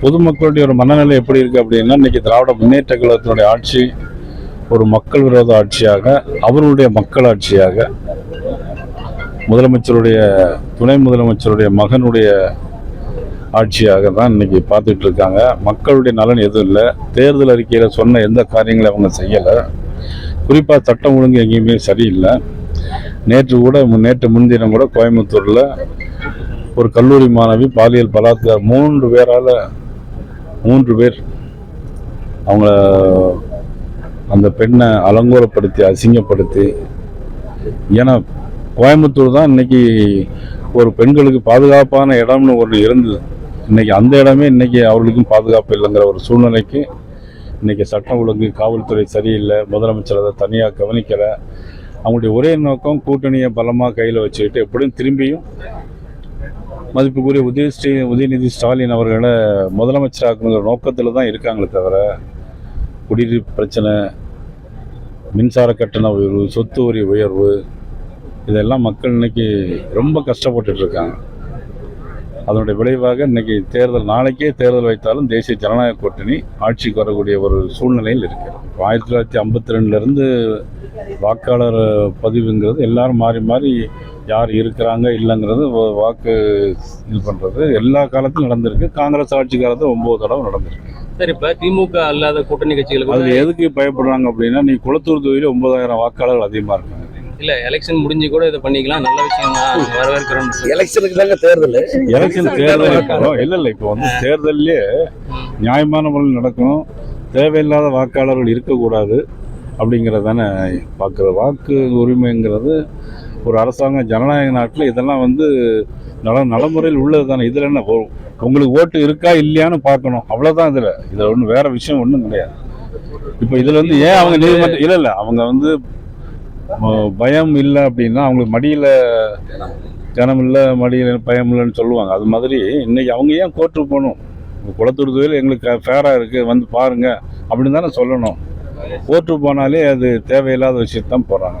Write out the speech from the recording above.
பொதுமக்களுடைய ஒரு மனநிலை எப்படி இருக்குது அப்படின்னா இன்னைக்கு திராவிட முன்னேற்ற கழகத்தினுடைய ஆட்சி ஒரு மக்கள் விரோத ஆட்சியாக அவர்களுடைய மக்கள் ஆட்சியாக முதலமைச்சருடைய துணை முதலமைச்சருடைய மகனுடைய ஆட்சியாக தான் இன்னைக்கு பார்த்துட்டு இருக்காங்க. மக்களுடைய நலன் எதுவும் இல்லை. தேர்தல் அறிக்கையில் சொன்ன எந்த காரியங்களும் அவங்க செய்யலை. குறிப்பாக சட்டம் ஒழுங்கு எங்கேயுமே சரியில்லை. நேற்று கூட மு- நேற்று முன்தினம் கூட கோயம்புத்தூரில் ஒரு கல்லூரி மாணவி பாலியல் பலாத்காரம் மூன்று பேரால் மூன்று பேர் அவங்கள அந்த பெண்ணை அலங்கோலப்படுத்தி அசிங்கப்படுத்தி ஏன்னா கோயம்புத்தூர் தான் இன்னைக்கு ஒரு பெண்களுக்கு பாதுகாப்பான இடம்னு ஒன்று இருந்தது. இன்னைக்கு அந்த இடமே இன்னைக்கு அவர்களுக்கும் பாதுகாப்பு இல்லைங்கிற ஒரு சூழ்நிலைக்கு இன்னைக்கு சட்டம் ஒழுங்கு காவல்துறை சரியில்லை முதலமைச்சர் அதை தனியாக கவனிக்கலை. அவங்களுடைய ஒரே நோக்கம் கூட்டணியை பலமாக கையில் வச்சுக்கிட்டு எப்படியும் திரும்பியும் மதிப்புக்குரிய உதயஸ்ரீ உதயநிதி ஸ்டாலின் அவர்களை முதலமைச்சராக்குங்கிற நோக்கத்தில் தான் இருக்காங்களே தவிர குடிநீர் பிரச்சனை மின்சார கட்டண உயர்வு சொத்து வரி உயர்வு இதெல்லாம் மக்கள் இன்னைக்கு ரொம்ப கஷ்டப்பட்டுட்டு இருக்காங்க. அதனுடைய விளைவாக இன்னைக்கு தேர்தல் நாளைக்கே தேர்தல் வைத்தாலும் தேசிய ஜனநாயக கூட்டணி ஆட்சிக்கு வரக்கூடிய ஒரு சூழ்நிலையில் இருக்கு ஆயிரத்தி தொள்ளாயிரத்தி ஐம்பத்தி ரெண்டுலேருந்து வாக்காளர் பதிவுங்கிறது எல்லாரும் மாறி மாறி யார் இருக்கிறாங்க இல்லைங்கிறது வாக்கு இது பண்ணுறது எல்லா காலத்திலும் நடந்திருக்கு. காங்கிரஸ் ஆட்சி காலத்தில் ஒம்பது தடவை நடந்திருக்கு. சார் இப்ப திமுக அல்லாத கூட்டணி கட்சிகளுக்கு அது எதுக்கு பயப்படுறாங்க அப்படின்னா நீ குளத்தூர் தொகுதியில் ஒன்பதாயிரம் வாக்காளர்கள் அதிகமாக இருக்காங்க. இல்ல எலெக்ஷன் முடிஞ்சு கூட இதை பண்ணிக்கலாம். நல்ல விஷயம் வரவேற்கிறோம். எலெக்ஷனுக்கு தாங்க தேர்தல். எலெக்ஷன் தேர்தல் இல்லை இல்லை இப்போ வந்து தேர்தல்லே நியாயமான முறையில் நடக்கணும். தேவையில்லாத வாக்காளர்கள் இருக்கக்கூடாது அப்படிங்கிறது தானே பார்க்குறது வாக்கு உரிமைங்கிறது. ஒரு அரசாங்க ஜனநாயக நாட்டில் இதெல்லாம் வந்து நட நடைமுறையில் உள்ளது தானே இதில் என்ன உங்களுக்கு ஓட்டு இருக்கா இல்லையான்னு பார்க்கணும். அவ்வளோதான் இதில். இதில் ஒன்றும் வேற விஷயம் ஒன்றும் கிடையாது. இப்போ இதில் வந்து ஏன் அவங்க நீதிமன்றம் இல்லை இல்லை. அவங்க வந்து பயம் இல்லை அப்படின்னா அவங்களுக்கு மடியில் ஜனம் இல்லை மடியில் பயம் இல்லைன்னு சொல்லுவாங்க. அது மாதிரி இன்னைக்கு அவங்க ஏன் கோர்ட்டுக்கு போகணும்? குளத்தூர் தொழில் எங்களுக்கு ஃபேராக இருக்குது வந்து பாருங்க. அப்படின்னு தானே சொல்லணும். கோர்ட்டுக்கு போனாலே அது தேவையில்லாத விஷயத்தான் போகிறாங்க